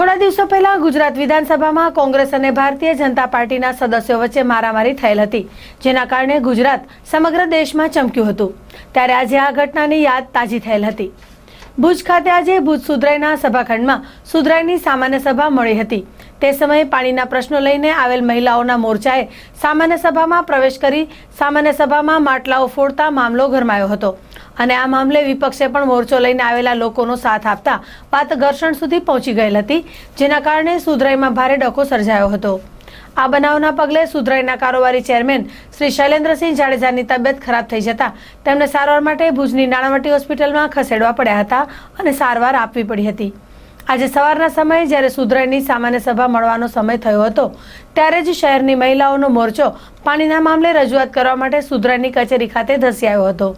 થોડા દિવસો પહેલા ગુજરાત વિધાનસભામાં કોંગ્રેસ અને ભારતીય જનતા પાર્ટીના સદસ્યો વચ્ચે મારામારી થયેલ હતી, જેના કારણે ગુજરાત સમગ્ર દેશમાં ચમક્યું હતું. ત્યારે આજે આ ઘટનાની યાદ તાજી થયેલ હતી. ભુજ ખાતે આજે ભુજ સુધરાઈના સભાખંડમાં સુધરાઈની સામાન્ય સભા મળી હતી. તે સમયે પાણીના પ્રશ્નો લઈને આવેલ મહિલાઓના મોરચાએ સામાન્ય સભામાં પ્રવેશ કરી સામાન્ય સભામાં માટલાઓ ફોડતા મામલો ગરમાયો હતો. અને આ મામલે વિપક્ષે પણ મોરચો લઈને આવેલા લોકોનો સાથ આપતા વાત ઘર્ષણ સુધી પહોંચી ગયેલ હતી, જેના કારણે સુધરાઈમાં ભારે ડખો સર્જાયો હતો. આ બનાવના પગલે સુધરાઈના કારોબારી ચેરમેન શ્રી શૈલેન્દ્રસિંહ જાડેજાની તબિયત ખરાબ થઈ જતા તેમને સારવાર માટે ભુજની નાણાવટી હોસ્પિટલમાં ખસેડવા પડ્યા હતા અને સારવાર આપવી પડી હતી. આજે સવારના સમયે જ્યારે સુધરાઈની સામાન્ય સભા મળવાનો સમય થયો હતો, ત્યારે જ શહેરની મહિલાઓનો મોરચો પાણીના મામલે રજૂઆત કરવા માટે સુધરાઈની કચેરી ખાતે ધસી હતો.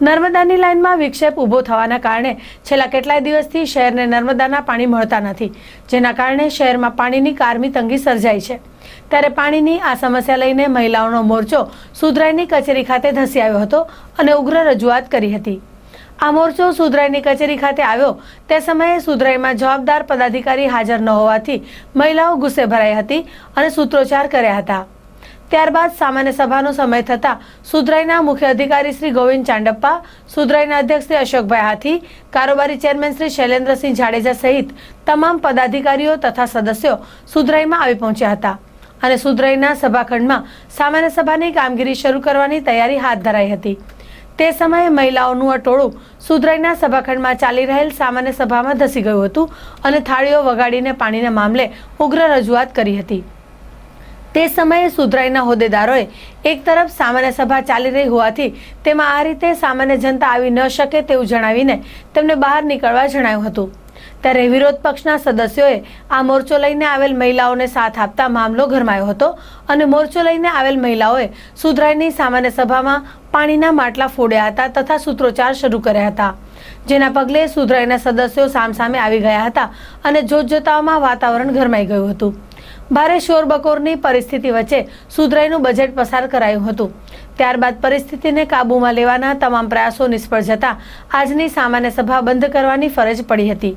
નર્મદાની લાઇનમાં વિક્ષેપ ઊભો થવાના કારણે છેલ્લા કેટલાય દિવસથી શહેરને નર્મદાના પાણી મળતા નથી, જેના કારણે શહેરમાં પાણીની કારમી તંગી સર્જાઈ છે. ત્યારે પાણીની આ સમસ્યા લઈને મહિલાઓનો મોરચો સુધરાઈની કચેરી ખાતે ધસી આવ્યો હતો અને ઉગ્ર રજૂઆત કરી હતી. આ મોરચો સુધરાઈની કચેરી ખાતે આવ્યો. તે સમયે સુધરાઈમાં જવાબદાર પદાધિકારી હાજર ન હોવાથી મહિલાઓ ગુસ્સે ભરાઈ હતી અને સૂત્રોચ્ચાર કર્યા હતા. ત્યારબાદ સામાન્ય સભાનો સમય થતાં સુધરાઈના મુખ્ય અધિકારી શ્રી ગોવિંદ ચાંડપ્પા, સુધરાઈના અધ્યક્ષ શ્રી અશોકભાઈ હાથી, કારોબારી ચેરમેન શ્રી શૈલેન્દ્રસિંહ જાડેજા સહિત તમામ પદાધિકારીઓ તથા સદસ્યો સુધરાઈમાં આવી પહોંચ્યા હતા અને સુધરાઈના સભાખંડમાં સામાન્ય સભાની કામગીરી શરૂ કરવાની તૈયારી હાથ ધરાઈ હતી. તે સમયે મહિલાઓનું આ ટોળું સુધરાઈના સભાખંડમાં ચાલી રહેલ સામાન્ય સભામાં ધસી ગયું હતું અને થાળીઓ વગાડીને પાણીના મામલે ઉગ્ર રજૂઆત કરી હતી. તે સમયે સુધરાઈના હોદ્દેદારોએ એક તરફ સામાન્ય સભા ચાલી રહી હોવાથી તેમાં આ રીતે સામાન્ય જનતા આવી ન શકે તેવું જણાવીને તેમને બહાર નીકળવા જણાવ્યું હતું. ત્યારે વિરોધ પક્ષના સદસ્યોએ આ મોરચો લઈને આવેલ મહિલાઓને સાથ આપતા મામલો ગરમાયો હતો અને મોરચો લઈને આવેલ મહિલાઓએ સુધરાઈની સામાન્ય સભામાં પાણીના માટલા ફોડ્યા હતા તથા સૂત્રોચ્ચાર શરૂ કર્યા હતા. જેના પગલે સુધરાઈના સદસ્યો સામસામે આવી ગયા હતા અને જોતજોતાઓમાં વાતાવરણ ગરમાઈ ગયું હતું. ભારે શોરબકોરની પરિસ્થિતિ વચ્ચે સુધરાઈનું બજેટ પસાર કરાયું હતું. ત્યારબાદ પરિસ્થિતિને કાબૂમાં લેવાના તમામ પ્રયાસો નિષ્ફળ જતા આજની સામાન્ય સભા બંધ કરવાની ફરજ પડી હતી.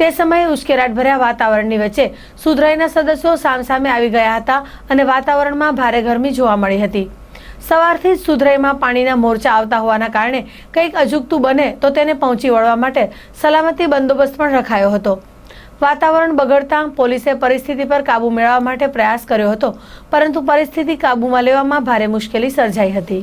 તે સમયે ઉશ્કેરાટભર્યા વાતાવરણની વચ્ચે સુધરાઈના સદસ્યો સામસામે આવી ગયા હતા અને વાતાવરણમાં ભારે ગરમી જોવા મળી હતી. સવારથી જ સુધરાઈમાં પાણીના મોરચા આવતા હોવાના કારણે કંઈક અજુગતું બને તો તેને પહોંચી વળવા માટે સલામતી બંદોબસ્ત પણ રખાયો હતો. વાતાવરણ બગડતા પોલીસે પરિસ્થિતિ પર કાબુ મેળવવા માટે પ્રયાસ કર્યો હતો, પરંતુ પરિસ્થિતિ કાબૂમાં લેવામાં ભારે મુશ્કેલી સર્જાઈ હતી.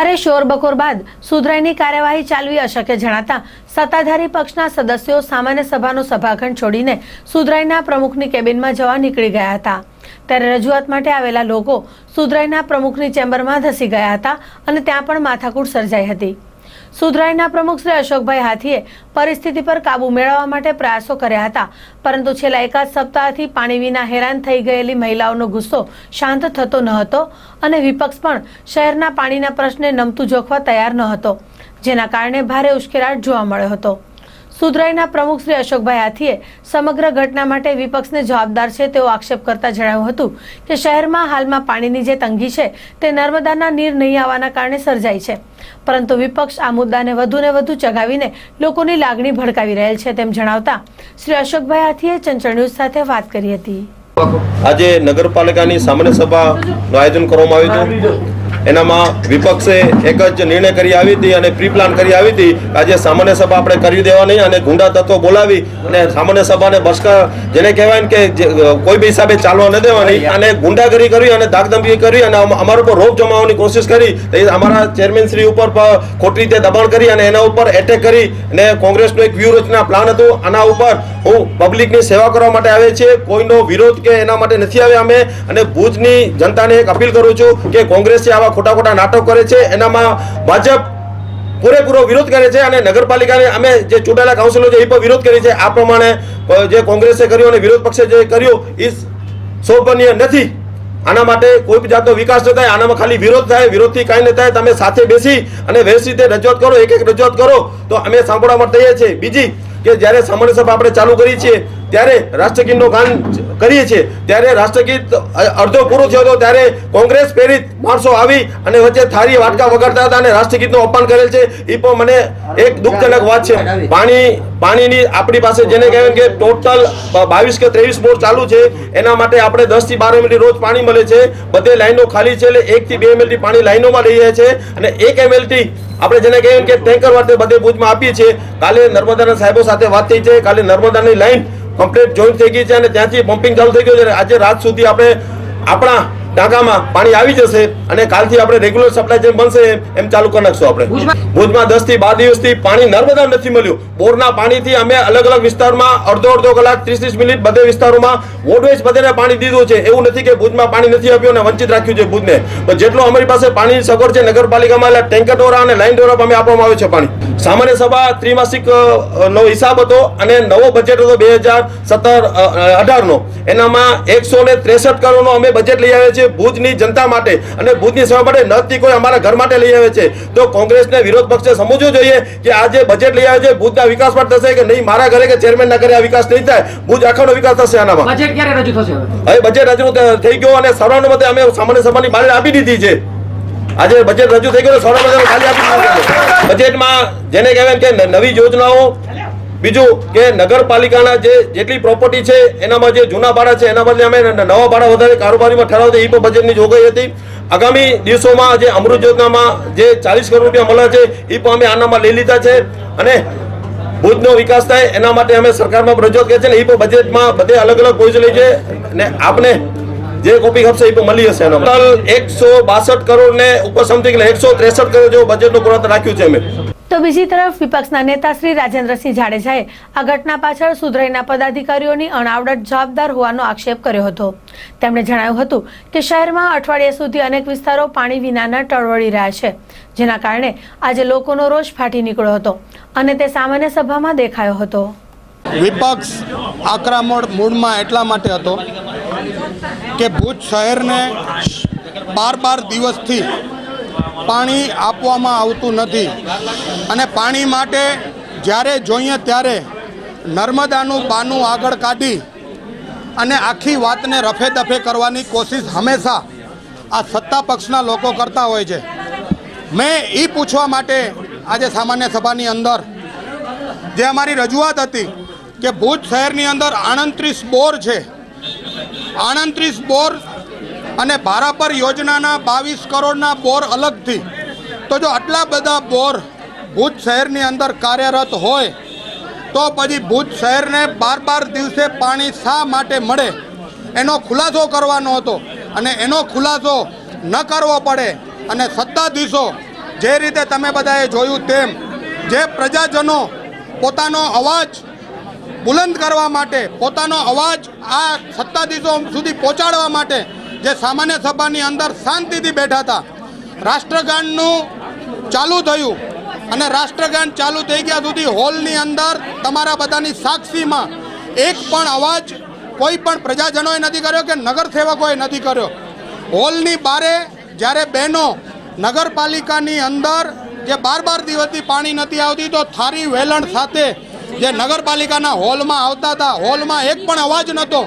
ભારે શોરબકોર બાદ સુધરાઈની કાર્યવાહી ચાલવી અશક્ય જણાતા સત્તાધારી પક્ષના સદસ્યો સામાન્ય સભાનો સભાખંડ છોડીને સુધરાઈના પ્રમુખની કેબિનમાં જવા નીકળી ગયા હતા. ત્યારે રજૂઆત માટે આવેલા લોકો સુધરાઈના પ્રમુખની ચેમ્બરમાં ધસી ગયા હતા અને ત્યાં પણ માથાકૂટ સર્જાઈ હતી. સુધરાઈના પ્રમુખ શ્રી અશોકભાઈ હાથીએ પરિસ્થિતિ પર કાબુ મેળવવા માટે પ્રયાસો કર્યા હતા. પરંતુ છેલ્લા એકાદ સપ્તાહથી પાણી વિના હેરાન થઈ ગયેલી મહિલાઓનો ગુસ્સો શાંત થતો ન હતો અને વિપક્ષ પણ શહેરના પાણીના પ્રશ્ને નમતું જોખવા તૈયાર ન હતો, જેના કારણે ભારે ઉશ્કેરાટ જોવા મળ્યો હતો. સુધરાઈના પ્રમુખ શ્રી અશોકભાઈ હાથીએ સમગ્ર ઘટના માટે વિપક્ષને જવાબદાર છે તેવો આક્ષેપ કરતા જણાવ્યું હતું કે શહેરમાં હાલમાં પાણીની જે તંગી છે તે નર્મદાના નીર નહીં આવવાના કારણે સર્જાઈ છે. પરંતુ વિપક્ષ આ મુદ્દાને વધુને વધુ ચગાવીને લોકોની લાગણી ભડકાવી રહેલ છે તેમ જણાવતા શ્રી અશોકભાઈ હાથીએ ચંચળ ન્યૂઝ સાથે વાત કરી હતી. આજે નગરપાલિકાની સામાન્ય સભાનું આયોજન કરવામાં આવ્યું હતું. એનામાં વિપક્ષે એક જ નિર્ણય કરી આવી હતી અને પ્રી પ્લાન કરી આવી હતી આજે સામાન્ય સભા આપણે કરી દેવાની અને ગુંડા તત્વો બોલાવી અને સામાન્ય સભાને બસકા જેને કહેવાય કે કોઈ બી હિસાબે ચાલવા ન દેવાની અને ગુંડાગરી કરી અને દાગદંભી કરી અને અમારા ઉપર રોપ જમાવવાની કોશિશ કરી તો અમારા ચેરમેન શ્રી ઉપર ખોટી રીતે દબાણ કરી અને એના ઉપર એટેક કરી અને કોંગ્રેસનો એક વ્યૂહરચના પ્લાન હતું. આના ઉપર હું પબ્લિકની સેવા કરવા માટે આવે છે. કોઈનો વિરોધ કે એના માટે નથી આવ્યા અમે અને ભુજની જનતાને એક અપીલ કરું છું કે કોંગ્રેસે જે આવા ખોટા ખોટા નાટક કરે છે, એનામાં ભાજપ પૂરેપૂરો વિરોધ કરે છે અને નગરપાલિકાને અમે જે ચૂંટાયેલા કાઉન્સિલો છે એ પણ વિરોધ કરી છે. આ પ્રમાણે જે કોંગ્રેસે કર્યો અને વિરોધ પક્ષે જે કર્યું, એ શોભનીય નથી. આના માટે કોઈ પણ જાતનો વિકાસ ન થાય, આનામાં ખાલી વિરોધ થાય, વિરોધથી કાંઈ ન થાય, તમે સાથે બેસી અને વ્યવસ્થિત રીતે રજૂઆત કરો, એક એક રજૂઆત કરો. તો અમે સાંભળવા માટે તૈયાર છીએ. બીજી કે જ્યારે સામાન્ય સભા આપણે ચાલુ કરી છીએ, ત્યારે રાષ્ટ્રગીતનો ગાન કરીએ છીએ. ત્યારે રાષ્ટ્રગીત અડધો પૂરો થયો હતો ત્યારે કોંગ્રેસ પ્રેરિત માણસો આવી અને વચ્ચે થારી, વાટકા વગાડતા હતા અને રાષ્ટ્રગીતનું અપમાન કરેલ છે. એ પણ મને એક દુઃખજનક વાત છે. પાણી, પાણીની આપણી પાસે જેને કહેવાય કે ટોટલ બાવીસ કે ત્રેવીસ બોર ચાલુ છે. એના માટે આપણે દસથી બાર એમએલટી રોજ પાણી મળે છે. બધે લાઈનો ખાલી છે એટલે એક થી બે એમએલટી પાણી લાઈનોમાં લઈ જાય છે. અને એક એમએલટી આપણે જેને કહીએ કે ટેન્કર માટે બધે ભુજમાં આપીએ છીએ. કાલે નર્મદાના સાહેબો સાથે વાત થઈ છે. કાલે નર્મદાની લાઈન કમ્પ્લીટ જોઈન્ટ થઈ ગઈ છે અને ત્યાંથી પમ્પિંગ ચાલુ થઈ ગયું છે. આજે રાત સુધી આપણે આપણા ટાંકામાં પાણી આવી જશે અને કાલથી આપણે રેગ્યુલર સપ્લાય જેમ બનશે એમ- ચાલુ કરી નાખશું આપણે. ભુજમાં દસથી બાર દિવસથી પાણી નર્મદા નથી મળ્યું. બોરના પાણીથી અમે અલગ અલગ વિસ્તારમાં અડધો અડધો કલાક ત્રીસ ત્રીસ મિનિટ બધે વિસ્તારોમાં વોડવેજ બધેને પાણી દીધું છે. એવું નથી કે ભુજમાં પાણી નથી આપ્યું અને વંચિત રાખ્યું છે ભુજને. પણ જેટલું અમારી પાસે પાણીની સગવડ છે નગરપાલિકામાં એટલે ટેન્કર દ્વારા અને લાઇન દ્વારા અમે આપવામાં આવે છે પાણી. સામાન્ય સભા ત્રિમાસિક નો હિસાબ હતો અને નવો બજેટ હતો બે હજાર સત્તર અઢારનો. એનામાં એકસો ને ત્રેસઠ કરોડનો અમે બજેટ લઈ આવ્યા છીએ. ભુજની જનતા માટે અને ભુજની સેવા માટે નથી કોઈ અમારા ઘર માટે લઈ આવે છે. તો કોંગ્રેસને વિરોધ પક્ષે સમજવું જોઈએ કે આ જે બજેટ લઈ આવે છે ભુજના વિકાસ માટે થશે કે નહીં? મારા ઘરે કે ચેરમેનના ઘરે આ વિકાસ નહીં થાય? ભુજ આખાનો વિકાસ થશે આનામાં. બજેટ ક્યારે રજૂ થશે હવે? બજેટ રજૂ થઈ ગયો અને સર્વાનુમતે અમે સામાન્ય સભાની બહાર આપી દીધી છે. આજે બજેટ રજૂ થઈ ગયું સર્વાનુમતે ખાલી આપી દીધું બજેટમાં જેને કહેવાય કે નવી યોજનાઓ બીજું કે નગરપાલિકાના જે જેટલી પ્રોપર્ટી છે એનામાં જે જૂના ભાડા છે એના બદલે અમે નવા ભાડા વધારે કારોબારીમાં ઠરાવતા એ પણ બજેટની જોગવાઈ હતી. આગામી દિવસોમાં જે અમૃત યોજનામાં જે ચાલીસ કરોડ રૂપિયા મળ્યા છે એ પણ અમે આનામાં લઈ લીધા છે. અને ભુજનો વિકાસ થાય એના માટે અમે સરકારમાં રજૂઆત કરીએ છે ને એ પણ બજેટમાં બધે અલગ અલગ પોઈન્ટ લઈ છે ને આપને જે કોપી ખપશે એ પણ મળી હશે એનો ટોટલ એકસો બાસઠ કરોડ ને ઉપર સમથિંગ એકસો ત્રેસઠ કરોડ જેવું બજેટનું ગુણોત્તર રાખ્યું છે અમે. તો બીજી તરફ વિપક્ષના નેતા શ્રી રાજેન્દ્રસિંહ જાડેજાએ આ ઘટના પાછળ સુધરાઈના પદાધિકારીઓની અણાવડત જવાબદાર હોવાનો આક્ષેપ કર્યો હતો. તેમણે જણાવ્યું હતું કે શહેરમાં અઠવાડિયા સુધી અનેક વિસ્તારો પાણી વિનાના ટળવળી રહ્યા છે, જેના કારણે આજે લોકોનો રોષ ફાટી નીકળ્યો હતો અને તે સામાન્ય સભામાં દેખાયો હતો. વિપક્ષ આક્રમણ મૂળમાં એટલા માટે હતો કે ભુજ શહેરને બાર બાર દિવસથી પાણી આપવામાં આવતું નથી. અને પાણી માટે જ્યારે જોઈએ ત્યારે નર્મદાનું બાનું આગળ કાઢી અને આખી વાતને રફે દફે કરવાની કોશિશ હંમેશા આ સત્તા પક્ષના લોકો કરતા હોય છે. મેં એ પૂછવા માટે આજે સામાન્ય સભાની અંદર જે અમારી રજૂઆત હતી કે ભુજ શહેરની અંદર આણત્રીસ બોર છે. આણત્રીસ બોર અને ભારાપર યોજનાના બાવીસ કરોડના બોર અલગથી. તો જો આટલા બધા બોર ભુજ શહેરની અંદર કાર્યરત હોય, તો પછી ભુજ શહેરને બાર બાર દિવસે પાણી શા માટે મળે? એનો ખુલાસો કરવાનો હતો અને એનો ખુલાસો ન કરવો પડે અને સત્તાધીશો જે રીતે તમે બધાએ જોયું તેમ જે પ્રજાજનો પોતાનો અવાજ બુલંદ કરવા માટે, પોતાનો અવાજ આ સત્તાધીશો સુધી પહોંચાડવા માટે જે સામાન્ય સભાની અંદર શાંતિથી બેઠા હતા. રાષ્ટ્રગાનનું ચાલુ થયું અને રાષ્ટ્રગાન ચાલુ થઈ ગયા સુધી હોલની અંદર તમારા બધાની સાક્ષીમાં એક પણ અવાજ કોઈ પણ પ્રજાજનોએ નથી કર્યો કે નગરસેવકોએ નથી કર્યો. હોલની બારે જ્યારે બહેનો નગરપાલિકાની અંદર જે બાર બાર દિવસથી પાણી નથી આવતી તો થારી વેલણ સાથે જે નગરપાલિકાના હોલમાં આવતા હતા, હોલમાં એક પણ અવાજ નહોતો.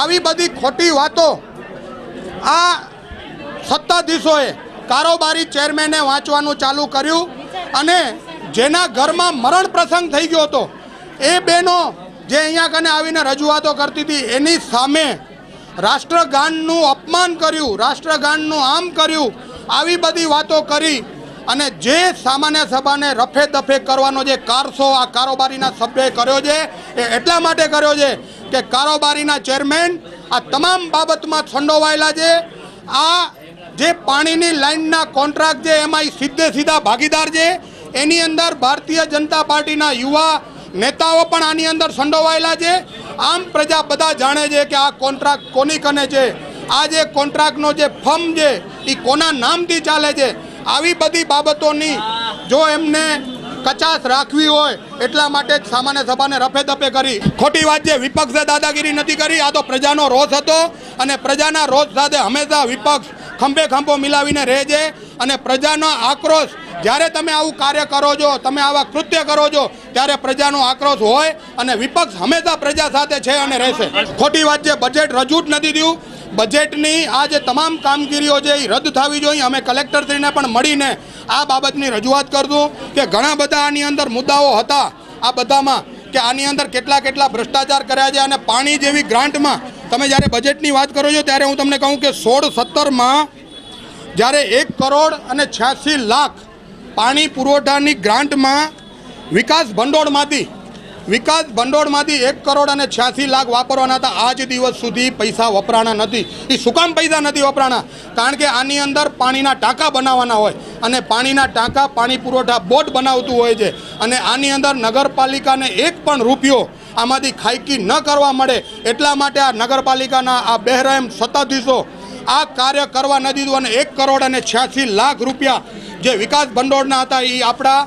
આવી બધી ખોટી વાતો આ સત્તાધીશોએ કારોબારી ચેરમેને વાંચવાનું ચાલુ કર્યું અને જેના ઘરમાં મરણ પ્રસંગ થઈ ગયો હતો, એ બહેનો જે અહીંયા કને આવીને રજૂઆતો કરતી હતી, એની સામે રાષ્ટ્રગાનનું અપમાન કર્યું, રાષ્ટ્રગાનનું આમ કર્યું, આવી બધી વાતો કરી અને જે સામાન્ય સભાને રફે દફે કરવાનો જે કારસો આ કારોબારીના સભ્યએ કર્યો છે, એ એટલા માટે કર્યો છે કે કારોબારીના ચેરમેન આ તમામ બાબતમાં સંડોવાયેલા છે. આ જે પાણીની લાઇનના કોન્ટ્રાક્ટ છે, એમાં સીધે સીધા ભાગીદાર છે. એની અંદર ભારતીય જનતા પાર્ટીના યુવા નેતાઓ પણ આની અંદર સંડોવાયેલા છે. આમ પ્રજા બધા જાણે છે કે આ કોન્ટ્રાક્ટ કોની કને છે? આ જે કોન્ટ્રાક્ટનો જે ફર્મ છે, એ કોના નામથી ચાલે છે? આવી બધી બાબતોની જો એમને કચાશ રાખવી હોય એટલા માટે જ સામાન્ય સભાને રફે દફે કરી. ખોટી વાત છે, વિપક્ષે દાદાગીરી નથી કરી, આ તો પ્રજાનો રોષ હતો અને પ્રજાના રોષ સાથે હંમેશા વિપક્ષ ખંભે ખંભો મિલાવીને રહે છે અને પ્રજાનો આક્રોશ, જ્યારે તમે આવું કાર્ય કરો છો, તમે આવા કૃત્ય કરો છો, ત્યારે પ્રજાનો આક્રોશ હોય અને વિપક્ષ હંમેશા પ્રજા સાથે છે અને રહેશે. ખોટી વાત છે બજેટ રજૂ જ નથી થયું બજેટની આ જે તમામ કામગીરીઓ છે એ રદ થવી જોઈએ. અમે કલેક્ટરશ્રીને પણ મળીને આ બાબતની રજૂઆત કરશું કે ઘણા બધા આની અંદર મુદ્દાઓ હતા. આ બધામાં કે આની અંદર કેટલા કેટલા ભ્રષ્ટાચાર કર્યા છે અને પાણી જેવી ગ્રાન્ટમાં તમે જ્યારે બજેટની વાત કરો છો ત્યારે હું તમને કહું કે સોળ સત્તરમાં જ્યારે એક કરોડ અને છ્યાસી લાખ પાણી પુરવઠાની ગ્રાન્ટમાં વિકાસ ભંડોળમાંથી વિકાસ ભંડોળમાંથી એક કરોડ અને છ્યાસી લાખ વાપરવાના હતા. આજ દિવસ સુધી પૈસા વપરાણા નથી. એ શું કામ પૈસા નથી વપરાણા? કારણ કે આની અંદર પાણીના ટાંકા બનાવવાના હોય અને પાણીના ટાંકા, પાણી પુરવઠા બોટ બનાવતું હોય છે. અને આની અંદર નગરપાલિકાને એક પણ રૂપિયો આમાંથી ખાયકી ન કરવા મળે. એટલા માટે આ નગરપાલિકાના આ બહેરામ સત્તાધીશો આ કાર્ય કરવા ન દીધું. અને એક કરોડ અને છ્યાસી લાખ રૂપિયા જે વિકાસ ભંડોળના હતા એ આપણા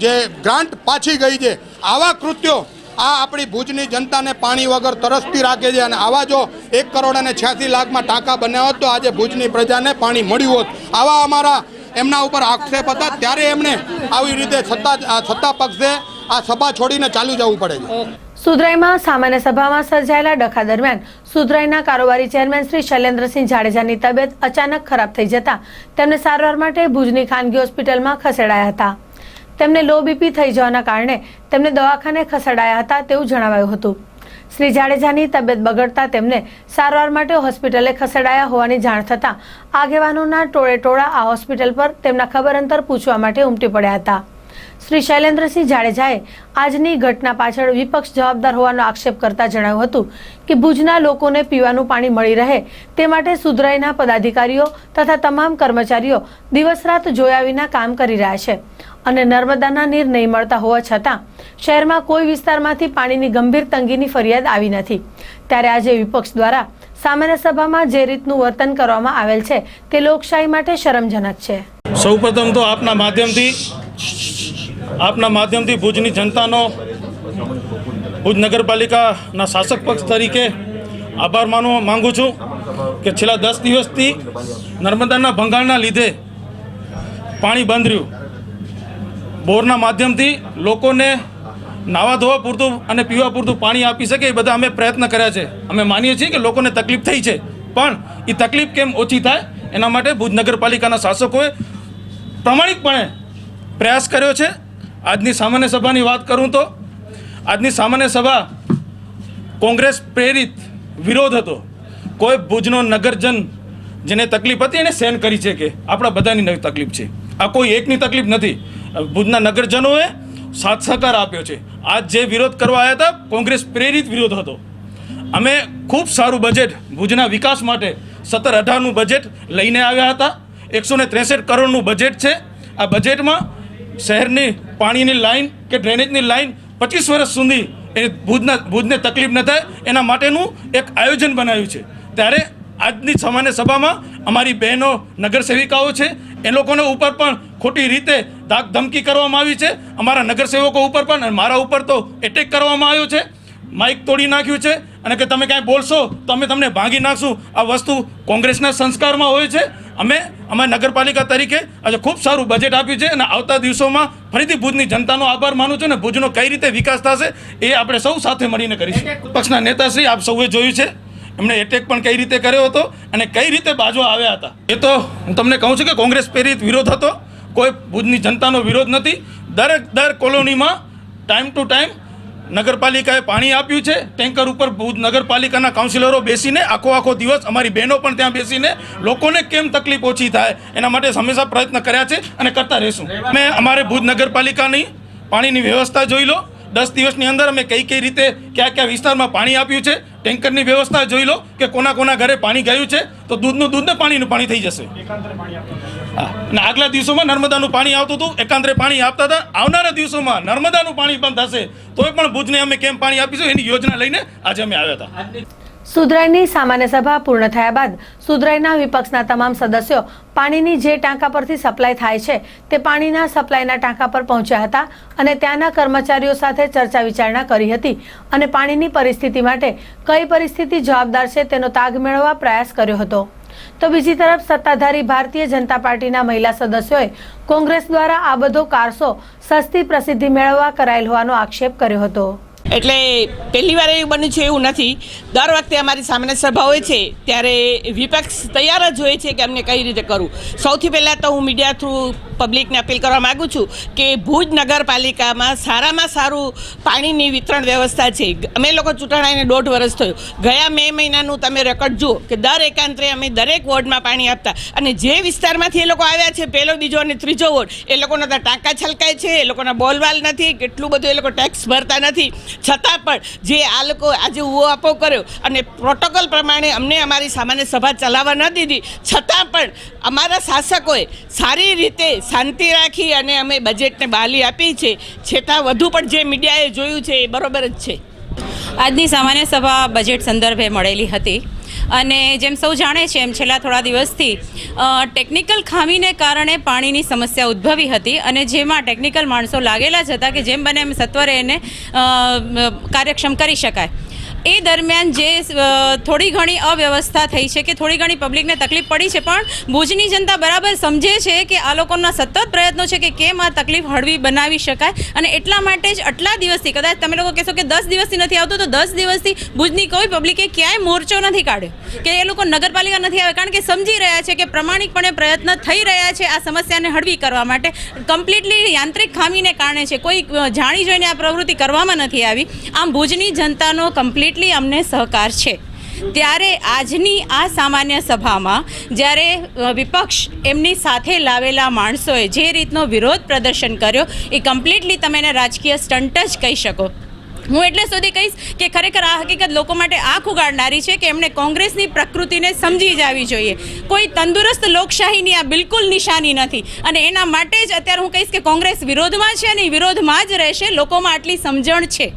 જે ગ્રાન્ટ પાછી ગઈ છે, આવા કૃત્યો આ આપણી ભુજની જનતાને પાણી વગર તરસતી રાખે છે અને આવા જો એક કરોડ અને છ્યાસી લાખમાં ટાંકા બન્યા હોત તો આજે ભુજની પ્રજાને પાણી મળ્યું હોત. આવા અમારા એમના ઉપર આક્ષેપ હતા, ત્યારે એમણે આવી રીતે સત્તા સત્તા પક્ષે આ સભા છોડીને ચાલુ જવું પડે છે. સુધરાઈમાં સામાન્ય સભામાં સર્જાયેલા ડખા દરમિયાન સુધરાઈના કારોબારી ચેરમેન શ્રી શૈલેન્દ્રસિંહ જાડેજાની તબિયત અચાનક ખરાબ થઈ જતા તેમને સારવાર માટે ભુજની ખાનગી હોસ્પિટલમાં ખસેડાયા હતા. તેમને લો બીપી થઈ જવાના કારણે તેમને દવાખાને ખસેડાયા હતા તેવું જણાવાયું હતું. શ્રી જાડેજાની તબિયત બગડતા તેમને સારવાર માટે હોસ્પિટલે ખસેડાયા હોવાની જાણ થતાં આગેવાનોના ટોળે ટોળા આ હોસ્પિટલ પર તેમના ખબર અંતર પૂછવા માટે ઉમટી પડ્યા હતા. શ્રી શૈલેન્દ્રસિંહ જાડેજાએ આજની ઘટના પાછળ વિપક્ષ જવાબદાર હોવાનો આક્ષેપ કરતા જણાવ્યું હતું કે ભુજના લોકોને પીવાનું પાણી મળી રહે તે માટે સુધરાઈના પદાધિકારીઓ તથા તમામ કર્મચારીઓ દિવસ રાત જોયા વિના કામ કરી રહ્યા છે અને નર્મદાના નીર નહીં મળતા હોવા છતાં શહેરમાં કોઈ વિસ્તારમાંથી પાણીની ગંભીર તંગીની ફરિયાદ આવી નથી. ત્યારે આજે વિપક્ષ દ્વારા સામાન્ય સભામાં જે રીતનું વર્તન કરવામાં આવેલ છે તે લોકશાહી માટે શરમજનક છે. સૌપ્રથમ તો આપના માધ્યમથી આપના માધ્યમથી ભુજની જનતાનો, ભુજ નગરપાલિકાના શાસક પક્ષ તરીકે આભાર માનવા માગું છું કે છેલ્લા દસ દિવસથી નર્મદાના ભંગાણના લીધે પાણી બંધ રહ્યું. બોરના માધ્યમથી લોકોને નાવા ધોવા પૂરતું અને પીવા પૂરતું પાણી આપી શકે એ બધા અમે પ્રયત્ન કર્યા છે. અમે માનીએ છીએ કે લોકોને તકલીફ થઈ છે, પણ એ તકલીફ કેમ ઓછી થાય એના માટે ભુજ નગરપાલિકાના શાસકોએ પ્રમાણિકપણે પ્રયાસ કર્યો છે. આજની સામાન્ય સભાની વાત કરું તો, આજની સામાન્ય સભા કોંગ્રેસ પ્રેરિત વિરોધ હતો. કોઈ ભુજનો નગરજન જેને તકલીફ હતી એને સહન કરી છે કે આપણા બધાની નવી તકલીફ છે. આ કોઈ એકની તકલીફ નથી. ભુજના નગરજનોએ સાથ સહકાર આપ્યો છે. આજ જે વિરોધ કરવા આવ્યા હતા, કોંગ્રેસ પ્રેરિત વિરોધ હતો. અમે ખૂબ સારું બજેટ ભુજના વિકાસ માટે સત્તર અઢારનું બજેટ લઈને આવ્યા હતા. એકસો ને ત્રેસઠ કરોડનું બજેટ છે. આ બજેટમાં શહેરની પાણીની લાઈન કે ડ્રેનેજની લાઈન પચીસ વર્ષ સુધી એ ભુજના ભુજને તકલીફ ન થાય, એના માટેનું એક આયોજન બનાવ્યું છે. ત્યારે આજની સામાન્ય સભામાં અમારી બહેનો, નગરસેવિકાઓ છે, એ લોકોને ઉપર પણ ખોટી રીતે ધાક ધમકી કરવામાં આવી છે. અમારા નગરસેવકો ઉપર પણ અને મારા ઉપર તો એટેક કરવામાં આવ્યો છે. માઇક તોડી નાખ્યું છે. અને કે તમે કાંઈ બોલશો તો અમે તમને ભાંગી નાખશું. આ વસ્તુ કોંગ્રેસના સંસ્કારમાં હોય છે. અમે અમે નગરપાલિકા તરીકે આજે ખૂબ સારું બજેટ આપ્યું છે અને આવતા દિવસોમાં ફરીથી ભુજની જનતાનો આભાર માનું છું અને ભુજનો કઈ રીતે વિકાસ થશે એ આપણે સૌ સાથે મળીને કરીશું. પક્ષના નેતાશ્રી આપ સૌએ જોયું છે. એમણે એટેક પણ કઈ રીતે કર્યો હતો અને કઈ રીતે બાજુ આવ્યા હતા. એ તો હું તમને કહું છું કે કોંગ્રેસ પ્રેરિત વિરોધ હતો. કોઈ ભુજની જનતાનો વિરોધ નથી. દરેક દર કોલોનીમાં ટાઈમ ટુ ટાઈમ નગરપાલિકાએ પાણી આપ્યું છે. ટેન્કર ઉપર ભુજ નગરપાલિકાના કાઉન્સિલરો બેસીને આખો આખો દિવસ અમારી બહેનો પણ ત્યાં બેસીને લોકોને કેમ તકલીફ ઓછી થાય એના માટે હંમેશા પ્રયત્ન કર્યા છે અને કરતા રહીશું. અમે અમારે ભુજ નગરપાલિકાની પાણીની વ્યવસ્થા જોઈ લો. દસ દિવસની અંદર અમે કઈ કઈ રીતે કયા કયા વિસ્તારમાં પાણી આપ્યું છે, ટેન્કરની વ્યવસ્થા જોઈ લો કે કોના કોના ઘરે પાણી ગયું છે, તો દૂધનું દૂધને પાણીનું પાણી થઈ જશે. અને આગલા દિવસોમાં નર્મદાનું પાણી આવતું હતું. એકાંતરે પાણી આપતા હતા. આવનારા દિવસોમાં નર્મદાનું પાણી પણ થશે. તોય પણ ભુજને અમે કેમ પાણી આપીશું એની યોજના લઈને આજે અમે આવ્યા હતા. સુધરાઈની સામાન્ય સભા પૂર્ણ થયા બાદ સુધરાઈના વિપક્ષના તમામ સદસ્યો પાણીની જે ટાંકા પરથી સપ્લાય થાય છે, તે પાણીના સપ્લાયના ટાંકા પર પહોંચ્યા હતા અને ત્યાંના કર્મચારીઓ સાથે ચર્ચા વિચારણા કરી હતી અને પાણીની પરિસ્થિતિ માટે કઈ પરિસ્થિતિ જવાબદાર છે તેનો તાગ મેળવવા પ્રયાસ કર્યો હતો. તો બીજી તરફ સત્તાધારી ભારતીય જનતા પાર્ટીના મહિલા સદસ્યોએ કોંગ્રેસ દ્વારા આ બધો કારસો સસ્તી પ્રસિદ્ધિ મેળવવા કરાયેલ હોવાનો આક્ષેપ કર્યો હતો. એટલે પહેલી વાર એવું બન્યું છે એવું નથી. દર વખતે અમારી સામાન્ય સભા હોય છે, ત્યારે વિપક્ષ તૈયાર જ હોય છે કે અમને કઈ રીતે કરવું. સૌથી પહેલાં તો હું મીડિયા થ્રુ પબ્લિકને અપીલ કરવા માગું છું કે ભુજ નગરપાલિકામાં સારામાં સારું પાણીની વિતરણ વ્યવસ્થા છે. અમે લોકો ચૂંટણાઈને દોઢ વર્ષ થયું. ગયા મે મહિનાનું તમે રેકોર્ડ જુઓ કે દર એકાંતરે અમે દરેક વોર્ડમાં પાણી આપતા અને જે વિસ્તારમાંથી એ લોકો આવ્યા છે પહેલો બીજો અને ત્રીજો વોર્ડ, એ લોકોના ટાંકા છલકાય છે, એ લોકોના બોલવાલ નથી, કેટલું બધું એ લોકો ટેક્સ ભરતા નથી. છતાં પણ જે આ લોકો આજે ઉવો આપો કર્યો અને પ્રોટોકોલ પ્રમાણે અમને અમારી સામાન્ય સભા ચલાવવા ન દીધી, છતાં પણ અમારા શાસકોએ સારી રીતે શાંતિ રાખી અને અમે બજેટને બહાલી આપી છે. છતાં વધુ પણ જે મીડિયાએ જોયું છે એ બરાબર જ છે. આજની સામાન્ય સભા બજેટ સંદર્ભે મળેલી હતી. અને જેમ સૌ જાણે છે, એમ છેલ્લા થોડા દિવસથી ટેકનિકલ ખામીને કારણે પાણીની સમસ્યા ઉદ્ભવી હતી અને જેમાં ટેકનિકલ માણસો લાગેલા જ હતા કે જેમ બને એમ સત્વરે એને કાર્યક્ષમ કરી શકાય. એ દરમિયાન જે થોડી ઘણી અવ્યવસ્થા થઈ છે કે થોડી ઘણી પબ્લિકને તકલીફ પડી છે, પણ ભુજની જનતા બરાબર સમજે છે કે આ લોકોના સતત પ્રયત્નો છે કે કેમ આ તકલીફ હળવી બનાવી શકાય અને એટલા માટે જ આટલા દિવસથી, કદાચ તમે લોકો કહેશો કે દસ દિવસથી નથી આવતું, તો દસ દિવસથી ભુજની કોઈ પબ્લિકે ક્યાંય મોરચો નથી કાઢ્યો કે એ લોકો નગરપાલિકા નથી આવે, કારણ કે સમજી રહ્યા છે કે પ્રમાણિકપણે પ્રયત્ન થઈ રહ્યા છે આ સમસ્યાને હળવી કરવા માટે. કમ્પ્લીટલી યાંત્રિક ખામીને કારણે છે, કોઈ જાણી જોઈને આ પ્રવૃત્તિ કરવામાં નથી આવી. આમ ભુજની જનતાનો કમ્પ્લીટલી અમને સહકાર છે. ત્યારે આજની આ સામાન્ય સભામાં જ્યારે વિપક્ષ એમની સાથે લાવેલા માણસોએ જે રીતનો વિરોધ પ્રદર્શન કર્યો, એ કમ્પ્લીટલી તમે એને રાજકીય સ્ટન્ટ જ કહી શકો. હું એટલે સુધી કહીશ કે ખરેખર આ હકીકત લોકો માટે આંખ ઉગાડનારી છે કે એમણે કોંગ્રેસની પ્રકૃતિને સમજી જવી જોઈએ. કોઈ તંદુરસ્ત લોકશાહીની આ બિલકુલ નિશાની નથી. અને એના માટે જ અત્યારે હું કહીશ કે કોંગ્રેસ વિરોધમાં છે અને વિરોધમાં જ રહેશે. લોકોમાં આટલી સમજણ છે.